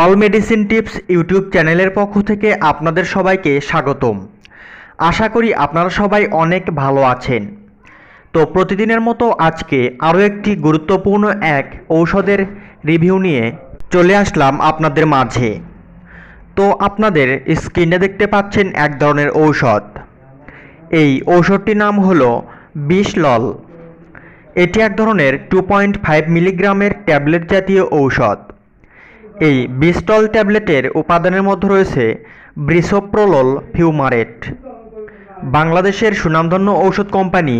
All medicine tips YouTube চ্যানেলের পক্ষ থেকে আপনাদের সবাইকে স্বাগতম। আশা করি আপনারা সবাই অনেক ভালো আছেন। তো প্রতিদিনের মতো আজকে আরও একটি গুরুত্বপূর্ণ এক ঔষধের রিভিউ নিয়ে চলে আসলাম আপনাদের মাঝে। তো আপনাদের স্ক্রিনে দেখতে পাচ্ছেন এক ধরনের ঔষধ। এই ঔষধটির নাম হলো বিশলল। এটি এক ধরনের টু পয়েন্ট ফাইভ মিলিগ্রামের ট্যাবলেট জাতীয় ঔষধ। এই বিস্টল ট্যাবলেটের উপাদানের মধ্যে রয়েছে ব্রিসোপ্রোলল ফিউমারেট বাংলাদেশের সুনামধন্য ঔষধ কোম্পানি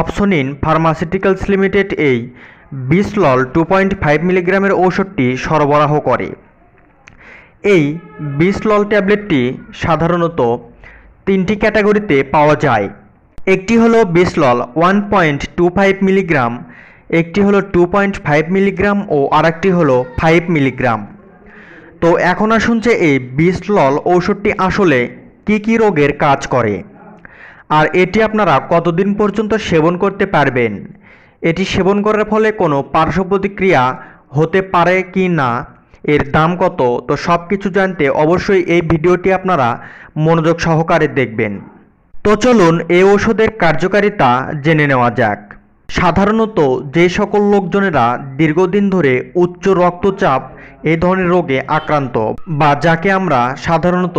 অপসনিন ফার্মাসিউটিক্যালস লিমিটেড এই বিসলল টু পয়েন্ট ফাইভ মিলিগ্রামের ঔষধটি সরবরাহ করে। এই বিসলল ট্যাবলেটটি সাধারণত তিনটি ক্যাটাগরিতে পাওয়া যায়। একটি হলো Bisolol one point two five milligram, একটি হলো টু পয়েন্ট ফাইভ মিলিগ্রাম ও আরেকটি হলো ফাইভ মিলিগ্রাম। তো এখন আসুন যে এই বিসলল ঔষধটি আসলে কি কি রোগের কাজ করে। আর এটি আপনারা কতদিন পর্যন্ত সেবন করতে পারবেন? এটি সেবন করার ফলে কোনো পার্শ্ব প্রতিক্রিয়া হতে পারে কি না? এর দাম কত? তো সব কিছু জানতে অবশ্যই এই ভিডিওটি আপনারা মনোযোগ সহকারে দেখবেন। তো চলুন এই ওষুধের কার্যকারিতা জেনে নেওয়া যাক। সাধারণত যে সকল লোকজনেরা দীর্ঘদিন ধরে উচ্চ রক্তচাপ এই ধরনের রোগে আক্রান্ত বা যাকে আমরা সাধারণত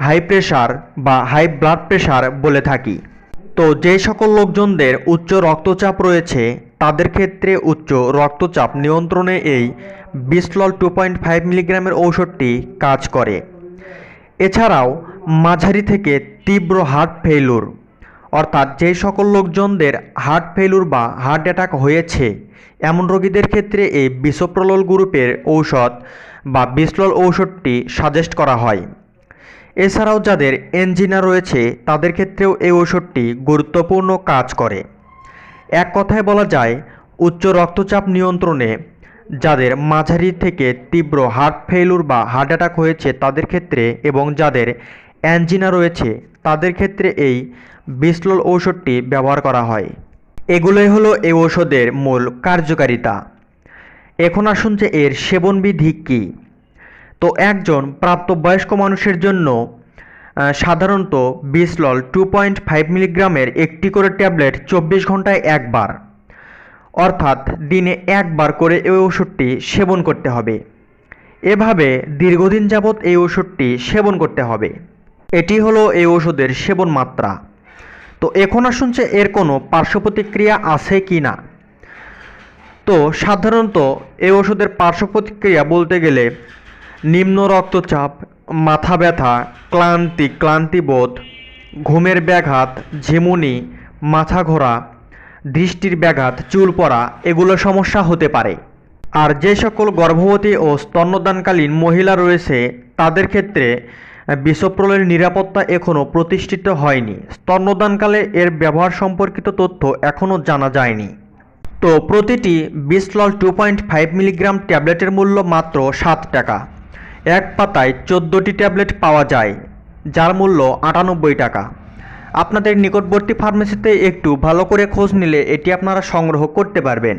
হাই প্রেশার বা হাই ব্লাড প্রেশার বলে থাকি। তো যে সকল লোকজনদের উচ্চ রক্তচাপ রয়েছে, তাদের ক্ষেত্রে উচ্চ রক্তচাপ নিয়ন্ত্রণে এই বিসলল টু পয়েন্ট ফাইভ মিলিগ্রামের ঔষধটি কাজ করে। এছাড়াও মাঝারি থেকে তীব্র হার্ট ফেইলুর অর্থাৎ যে সকল লোকজনদের হার্ট ফেলুর বা হার্ট অ্যাটাক হয়েছে, এমন রোগীদের ক্ষেত্রে এই বিসোপ্রলল গ্রুপের ঔষধ বা বিসলল ঔষধটি সাজেস্ট করা হয়। এছাড়াও যাদের এনজিনা রয়েছে, তাদের ক্ষেত্রেও এই ঔষধটি গুরুত্বপূর্ণ কাজ করে। এক কথায় বলা যায়, উচ্চ রক্তচাপ নিয়ন্ত্রণে যাদের মাঝারি থেকে তীব্র হার্ট ফেলুর বা হার্ট অ্যাটাক হয়েছে, তাদের ক্ষেত্রে এবং যাদের অ্যাঞ্জিনা রয়েছে, তাদের ক্ষেত্রে এই বিসলল ঔষধটি ব্যবহার করা হয়। এগুলোই হলো এই ঔষধের মূল কার্যকারিতা। এখন আসুন যে এর সেবনবিধি কী। তো একজন প্রাপ্তবয়স্ক মানুষের জন্য সাধারণত বিসলল টু পয়েন্ট ফাইভ মিলিগ্রামের একটি করে ট্যাবলেট চব্বিশ ঘন্টায় একবার। অর্থাৎ দিনে একবার করে এই ওষুধটি সেবন করতে হবে। এভাবে দীর্ঘদিন যাবৎ এই ওষুধটি সেবন করতে হবে। এটি হলো এই ওষুধের সেবন মাত্রা তো এখন আসুন যে এর কোনো পার্শ্ব প্রতিক্রিয়া আছে কি না। তো সাধারণত এই ওষুধের পার্শ্ব প্রতিক্রিয়া বলতে গেলে নিম্ন রক্তচাপ, মাথা ব্যথা, ক্লান্তি, ক্লান্তিবোধ, ঘুমের ব্যাঘাত, ঝিমুনি, মাথা ঘোরা, দৃষ্টির ব্যাঘাত, চুল পড়া, এগুলো সমস্যা হতে পারে। আর যে সকল গর্ভবতী ও স্তন্যদানকালীন মহিলা রয়েছে, তাদের ক্ষেত্রে বিষপ্রলের নিরাপত্তা এখনও প্রতিষ্ঠিত হয়নি। স্তন্যদানকালে এর ব্যবহার সম্পর্কিত তথ্য এখনও জানা যায়নি। তো প্রতিটি Bisolol two point five milligram ট্যাবলেটের মূল্য মাত্র সাত টাকা। এক পাতায় চোদ্দোটি ট্যাবলেট পাওয়া যায়, যার মূল্য আটানব্বই টাকা। আপনাদের নিকটবর্তী ফার্মেসিতে একটু ভালো করে খোঁজ নিলে এটি আপনারা সংগ্রহ করতে পারবেন।